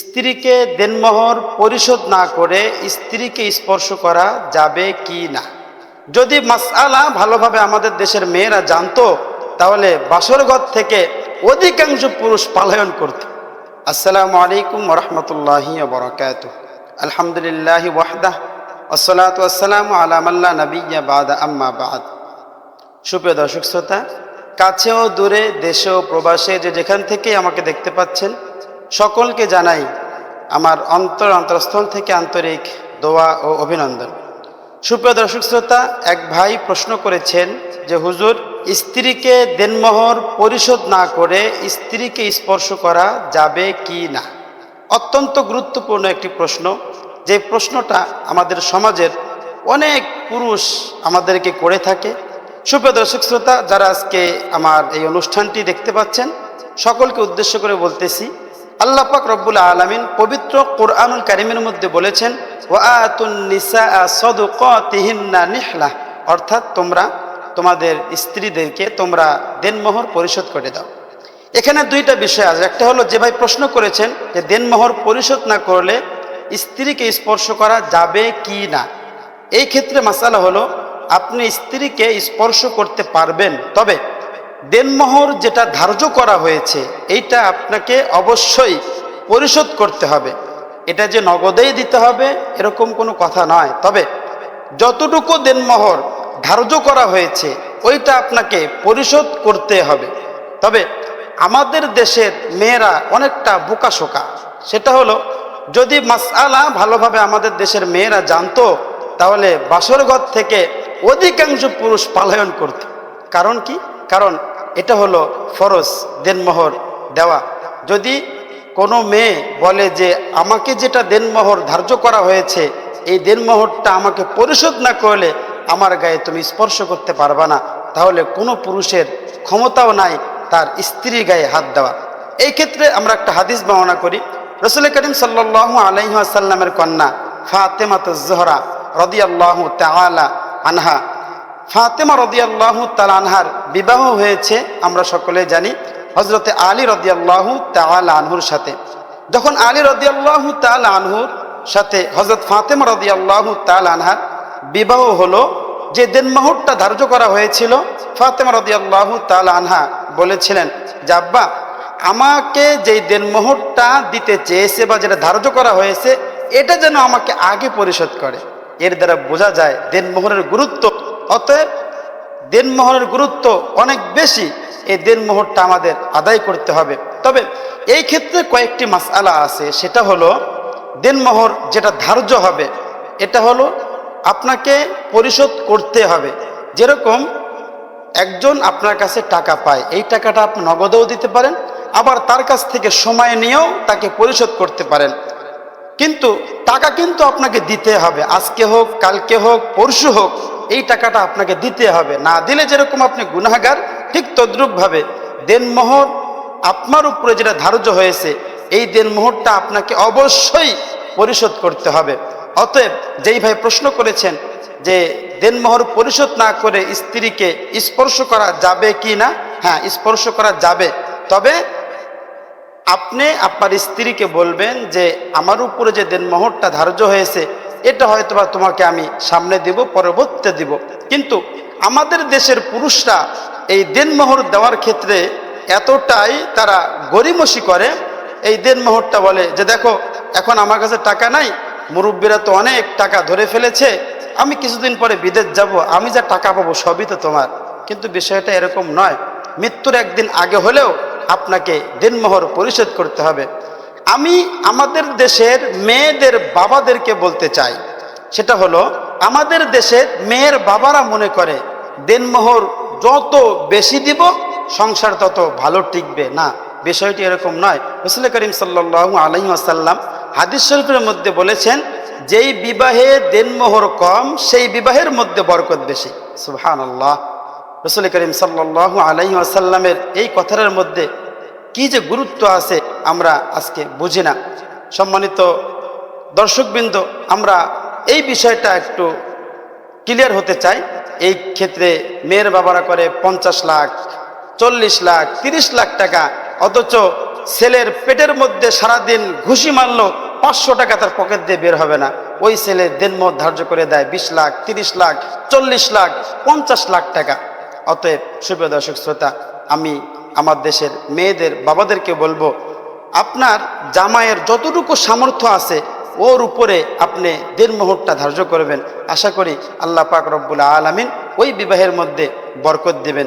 স্ত্রীকে দেনমোহর পরিশোধ না করে স্ত্রীকে স্পর্শ করা যাবে কি না? যদি মাসআলা ভালোভাবে আমাদের দেশের মেয়েরা জানতো, তাহলে বাসরঘর থেকে অধিকাংশ পুরুষ পালায়ন করত। আসসালামু আলাইকুম রহমতুল্লাহি বরকাত আলহামদুলিল্লাহ ওয়াহদাহ, আসসালাতু আসসালামু আলা মাল্লা নবিয়্যা বাদা, আম্মা বাদ। সুপ্রিয় দর্শক শ্রোতা, কাছেও দূরে, দেশেও প্রবাসে যে যেখান থেকে আমাকে দেখতে পাচ্ছেন সকলকে জানাই আমার অন্তর অন্তরস্থল থেকে আন্তরিক দোয়া ও অভিনন্দন। সুপ্রিয় দর্শক শ্রোতা, এক ভাই প্রশ্ন করেছেন যে, হুজুর, স্ত্রীকে দেনমোহর পরিশোধ না করে স্ত্রীকে স্পর্শ করা যাবে কি না? অত্যন্ত গুরুত্বপূর্ণ একটি প্রশ্ন। যে প্রশ্নটা আমাদের সমাজের অনেক পুরুষ আমাদেরকে করে থাকে। সুপ্রিয় দর্শক শ্রোতা, যারা আজকে আমার এই অনুষ্ঠানটি দেখতে পাচ্ছেন, সকলকে উদ্দেশ্য করে বলতেছি আল্লাহ পাক রব্বুল আলমিন পবিত্র কোরআনুল কারিমের মধ্যে বলেছেন নিহলা। অর্থাৎ তোমরা তোমাদের স্ত্রীদেরকে তোমরা দেনমোহর পরিশোধ করে দাও। এখানে দুইটা বিষয় আছে। একটা হলো, যে ভাই প্রশ্ন করেছেন যে দেনমোহর পরিশোধ না করলে স্ত্রীকে স্পর্শ করা যাবে কি না? এই ক্ষেত্রে মাসালা হলো, আপনি স্ত্রীকে স্পর্শ করতে পারবেন, তবে দেনমোহর যেটা ধার্য করা হয়েছে, এইটা আপনাকে অবশ্যই পরিশোধ করতে হবে। এটা যে নগদেই দিতে হবে, এরকম কোনো কথা নয়। তবে যতটুকু দেনমোহর ধার্য করা হয়েছে, ওইটা আপনাকে পরিশোধ করতে হবে। তবে আমাদের দেশের মেয়েরা অনেকটা বোকাশোকা। সেটা হলো, যদি মাসআলা ভালোভাবে আমাদের দেশের মেয়েরা জানতো, তাহলে বাসরঘর থেকে অধিকাংশ পুরুষ পালায়ন করত। কারণ কি? কারণ এটা হলো ফরজ, দেনমোহর দেওয়া। যদি কোনো মেয়ে বলে যে, আমাকে যেটা দেনমোহর ধার্য করা হয়েছে, এই দেনমোহরটা আমাকে পরিশোধ না করলে আমার গায়ে তুমি স্পর্শ করতে পারবা না। তাহলে কোনো পুরুষের ক্ষমতাও নাই তার স্ত্রীর গায়ে হাত দেওয়া। এই ক্ষেত্রে আমরা একটা হাদিস বর্ণনা করি। রসুল করিম সাল্লাহ আলহিহাসাল্লামের কন্যা ফাতেমাত জোহরা রদিয়াল্লাহ তালা আনহা ফাতেমা রদিয়াল্লাহ তাল আনহার বিবাহ হয়েছে, আমরা সকলে জানি হজরতে আলী রদিয়াল্লাহ তাল আনহুর সাথে। যখন আলী রদিয়াল্লাহ তাল আনহুর সাথে হজরত ফাতেমা রদিয়াল্লাহ তাল আনহার বিবাহ হলো, যে দেনমোহরটা ধার্য করা হয়েছিল, ফাতেমা রদিয়াল্লাহ তাল আনহা বলেছিলেন যে, আব্বা, আমাকে যেই দেনমোহরটা দিতে চেয়েছে বা যেটা ধার্য করা হয়েছে, এটা যেন আমাকে আগে পরিশোধ করে। এর দ্বারা বোঝা যায় দেনমোহরের গুরুত্ব অতএব দেনমোহরের গুরুত্ব অনেক বেশি। এই দেনমোহরটা আমাদের আদায় করতে হবে। তবে এই ক্ষেত্রে কয়েকটি মাসআলা আছে। সেটা হলো দেনমোহর যেটা ধার্য হবে, এটা হলো আপনাকে পরিশোধ করতে হবে। যেরকম একজন আপনার কাছে টাকা পায়, এই টাকাটা আপনি নগদেও দিতে পারেন, আবার তার কাছ থেকে সময় নিয়েও তাকে পরিশোধ করতে পারেন। কিন্তু টাকা কিন্তু আপনাকে দিতে হবে। আজকে হোক, কালকে হোক, পরশু হোক এই টাকাটা আপনাকে দিতে হবে। না দিলে যেরকম আপনি গুনাগার ঠিক তদ্রূপভাবে দেনমোহর আপনার উপরে যেটা ধার্য হয়েছে, এই দেনমোহরটা আপনাকে অবশ্যই পরিশোধ করতে হবে। অতএব যেই ভাই প্রশ্ন করেছেন যে দেনমোহর পরিশোধ না করে স্ত্রীকে স্পর্শ করা যাবে কি না? হ্যাঁ স্পর্শ করা যাবে। তবে আপনি আপনার স্ত্রীকে বলবেন যে আমার উপরে যে দেনমোহরটা ধার্য হয়েছে এটা হয়তোবা তোমাকে আমি সামনে দিব পরবর্তী দিব। কিন্তু আমাদের দেশের পুরুষরা এই দেনমোহর দেওয়ার ক্ষেত্রে এতটাই তারা গরিমসি করে। এই দেনমোহরটা বলে যে, দেখো, এখন আমার কাছে টাকা নাই, মুরব্বীরা তো অনেক টাকা ধরে ফেলেছে, আমি কিছুদিন পরে বিদেশ যাব, আমি যা টাকা পাবো সবই তো তোমার। কিন্তু বিষয়টা এরকম নয়। মৃত্যুর একদিন আগে হলেও আপনাকে দিনমোহর পরিশোধ করতে হবে। আমি আমাদের দেশের মেয়েদের বাবাদেরকে বলতে চাই। সেটা হলো, আমাদের দেশের মেয়ের বাবারা মনে করে, দেনমোহর যত বেশি দিব, সংসার তত ভালো টিকবে। না, বিষয়টি এরকম নয়। রসুল করিম সাল্লাহ আলহি আসাল্লাম হাদিস শরীফের মধ্যে বলেছেন, যেই বিবাহে দেনমোহর কম, সেই বিবাহের মধ্যে বরকত বেশি। সুহান আল্লাহ রসুল করিম সাল্লাহ আলহি আসাল্লামের এই কথাটার মধ্যে কি যে গুরুত্ব আছে আমরা আজকে বুঝি না। সম্মানিত দর্শকবৃন্দ, আমরা এই বিষয়টা একটু ক্লিয়ার হতে চাই। এই ক্ষেত্রে মেয়ের বাবারা করে পঞ্চাশ লাখ, চল্লিশ লাখ, তিরিশ লাখ টাকা, অথচ ছেলের পেটের মধ্যে সারাদিন ঘুষি মারলো পাঁচশো টাকা তার পকেট দিয়ে বের হবে না। ওই ছেলে দিনমত ধার্য করে দেয়, বিশ লাখ, তিরিশ লাখ, চল্লিশ লাখ, পঞ্চাশ লাখ টাকা। অতএব সুপ্রিয় দর্শক শ্রোতা, আমি আমার দেশের মেয়েদের, বাবাদেরকে বলব, আপনার জামাইয়ের যতটুকু সামর্থ্য আছে, ওর উপরে আপনি দিন মুহূর্তটা ধার্য করবেন। আশা করি আল্লাহ পাক রব্বুল আলমিন ওই বিবাহের মধ্যে বরকত দিবেন।